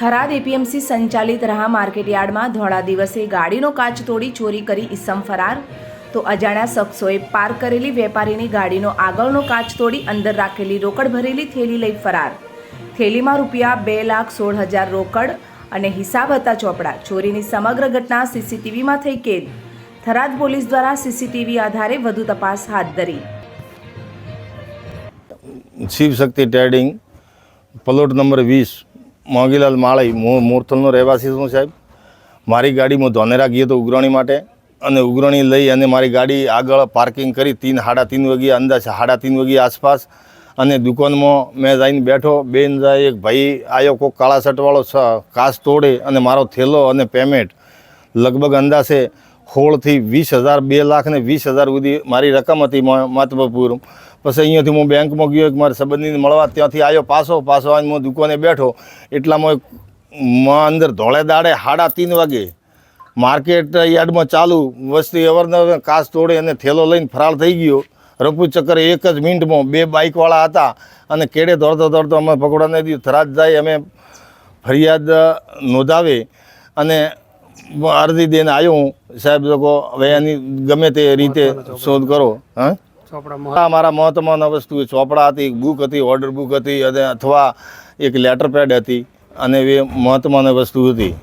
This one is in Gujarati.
થરાદ એપીએમસી સંચાલિત રહા માર્કેટયાર્ડમાં ધોળા દિવસે ગાડીનો કાચ તોડી ચોરી કરી ઇસમ ફરાર. તો અજાણ્યા શખ્સોએ પાર્ક કરેલી વેપારીની ગાડીનો આગળનો કાચ તોડી અંદર રાખેલી રોકડ ભરેલી થેલી લઈ ફરાર. થેલીમાં રૂપિયા બે લાખ સોળ હજાર રોકડ અને હિસાબ હતા ચોપડા. ચોરીની સમગ્ર ઘટના સીસીટીવીમાં થઈ કેદ. થરાદ પોલીસ દ્વારા સીસીટીવી આધારે વધુ તપાસ હાથ ધરી. Shiv Shakti trading, plot number વીસ મોગીલાલ માળી હું મોરથલનો રહેવાસી છું સાહેબ. મારી ગાડી હું ધોનેરા ગયો હતો ઉગરણી માટે અને ઉગરણી લઈ અને મારી ગાડી આગળ પાર્કિંગ કરી તીન, સાડા તીન વાગ્યે અંદાજ સાડા તીન વાગ્યે આસપાસ અને દુકાનમાં મેં જઈને બેઠો. બેન જાય એક ભાઈ આવ્યો કોઈ કાળા શર્ટવાળો કાચ તોડે અને મારો થેલો અને પેમેન્ટ લગભગ અંદાજે સોળથી વીસ હજાર, બે લાખ ને વીસ હજાર સુધી મારી રકમ હતી માતબપુર પછી અહીંયાથી હું બેંકમાં ગયો મારા સંબંધીને મળવા, ત્યાંથી આવ્યો પાછો પાછો આવીને હું દુકાને બેઠો. એટલામાં માં અંદર ધોળે દાડે સાડા ત્રણ વાગે માર્કેટ યાર્ડમાં ચાલુ, વસ્તી અવરનવર કાચ તોડે અને થેલો લઈને ફરાર થઈ ગયો. રપુ ચક્કર એક જ મિનિટમાં બે બાઇકવાળા હતા અને કેડે દોડતો દોડતો અમે પકડવાને દીધું થરાદ જાય, અમે ફરિયાદ નોંધાવે અને અરજી દઈને આવ્યો હું. સાહેબ લોકો હવે એની ગમે તે રીતે શોધ કરો હા? મારા મહત્વમાં વસ્તુ ચોપડા હતી બુક હતી ઓર્ડર બુક હતી અને અથવા એક લેટર પેડ હતી અને એ મહત્વની વસ્તુ હતી.